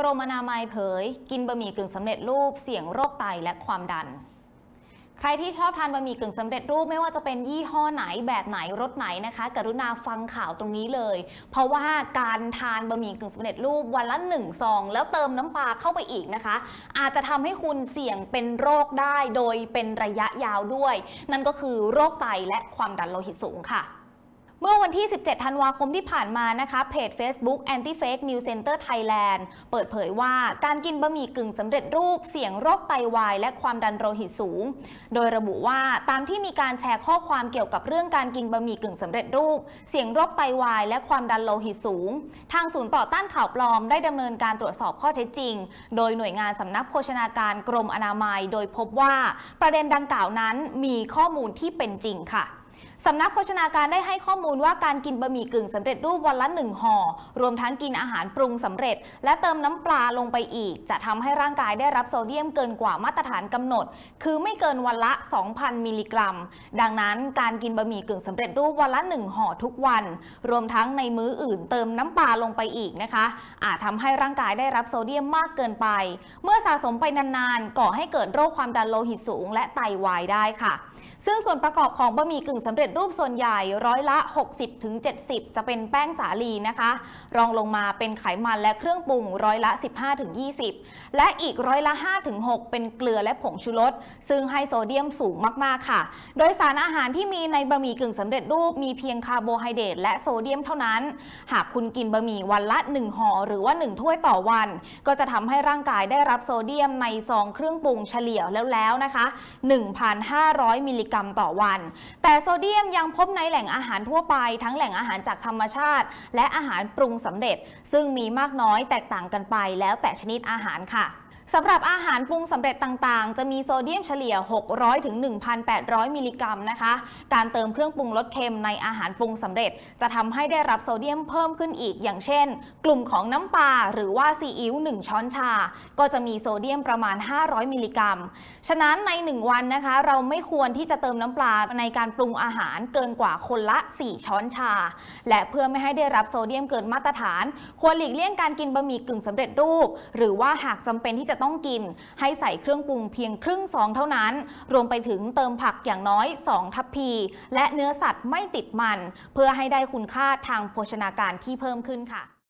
กรมอนามัยเผย กินบะหมี่กึ่งสำเร็จรูป เสี่ยงโรคไตและความดัน ใครที่ชอบทานบะหมี่กึ่งสำเร็จรูปไม่ว่าจะเป็นยี่ห้อไหนแบบไหนรสไหนนะคะ กรุณาฟังข่าวตรงนี้เลย เพราะว่าการทานบะหมี่กึ่งสำเร็จรูปวันละหนึ่งซอง แล้วเติมน้ำปลาเข้าไปอีกนะคะ อาจจะทำให้คุณเสี่ยงเป็นโรคได้โดยเป็นระยะยาวด้วย นั่นก็คือโรคไตและความดันโลหิตสูงค่ะ เมื่อวันที่ 17 ธันวาคมที่ผ่านมานะคะเพจ Facebook Anti Fake News Center Thailand เปิดเผยว่าการกินบะหมี่กึ่งสำเร็จรูปเสี่ยงโรคไตวาย และความดันโลหิตสูง โดยระบุว่าตามที่มีการแชร์ข้อความเกี่ยวกับเรื่องการกินบะหมี่กึ่งสำเร็จรูป เสี่ยงโรคไตวาย และความดันโลหิตสูง ทางศูนย์ต่อต้านข่าวปลอมได้ดำเนินการตรวจสอบข้อเท็จจริง โดยหน่วยงานสำนักโภชนาการกรมอนามัย โดยพบว่าประเด็นดังกล่าวนั้นมีข้อมูลที่เป็นจริงค่ะ สำนักโภชนาการได้ให้ข้อมูลว่าการกินบะหมี่กึ่งสำเร็จรูปวันละหนึ่งห่อ รวมทั้งกินอาหารปรุงสำเร็จ และเติมน้ำปลาลงไปอีก จะทำให้ร่างกายได้รับโซเดียมเกินกว่ามาตรฐานกำหนด คือไม่เกินวันละ 2,000 มิลลิกรัม ดังนั้นการกินบะหมี่กึ่งสำเร็จรูปวันละหนึ่งห่อทุกวัน รวมทั้งในมื้ออื่นเติมน้ำปลาลงไปอีกนะคะ อาจทำให้ร่างกายได้รับโซเดียมมากเกินไป เมื่อสะสมไปนานๆก่อให้เกิดโรคความดันโลหิตสูง และไตวายได้ค่ะ ซึ่งส่วนประกอบของบะหมี่กึ่งสำเร็จรูปส่วนใหญ่ร้อยละ 60-70 จะเป็นแป้งสาลีนะคะ รองลงมาเป็นไขมันและเครื่องปรุงร้อยละ 15-20 และอีกร้อยละ 5-6 เป็นเกลือและผงชูรสซึ่งให้โซเดียมสูงมาก ๆ ค่ะ โดยสารอาหารที่มีในบะหมี่กึ่งสำเร็จรูปมีเพียงคาร์โบไฮเดรตและโซเดียมเท่านั้น หากคุณกินบะหมี่วันละ 1ห่อหรือว่า 1 ถ้วยต่อวัน ก็จะทำให้ร่างกายได้รับโซเดียมในซองเครื่องปรุงเฉลี่ยแล้วแล้วนะคะ 1,500 มิลลิกรัมต่อวัน แต่โซเดียมยังพบในแหล่งอาหารทั่วไป ทั้งแหล่งอาหารจากธรรมชาติ และอาหารปรุงสำเร็จ ซึ่งมีมากน้อยแตกต่างกันไปแล้วแต่ชนิดอาหารค่ะ สำหรับอาหารปรุงสำเร็จต่างๆ จะมีโซเดียมเฉลี่ย 600ถึง1,800 มิลลิกรัมนะคะ การเติมเครื่องปรุงรสเค็มในอาหารปรุงสำเร็จ จะทำให้ได้รับโซเดียมเพิ่มขึ้นอีก อย่างเช่น กลุ่มของน้ำปลาหรือว่าซีอิ๊ว1ช้อนชา ก็จะมีโซเดียมประมาณ 500 มิลลิกรัม ฉะนั้นใน 1 วันนะคะ เราไม่ควรที่จะเติมน้ำปลาในการปรุงอาหารเกินกว่าคนละ 4 ช้อนชา และเพื่อไม่ให้ได้รับโซเดียมเกินมาตรฐาน ควรหลีกเลี่ยงการกินบะหมี่กึ่งสำเร็จรูป หรือว่าหากจำเป็นที่จะต้องกิน ให้ใส่เครื่องปรุงเพียงครึ่งซองเท่านั้น รวมไปถึงเติมผักอย่างน้อย 2 ทัพพี และเนื้อสัตว์ไม่ติดมัน เพื่อให้ได้คุณค่าทางโภชนาการที่เพิ่มขึ้นค่ะ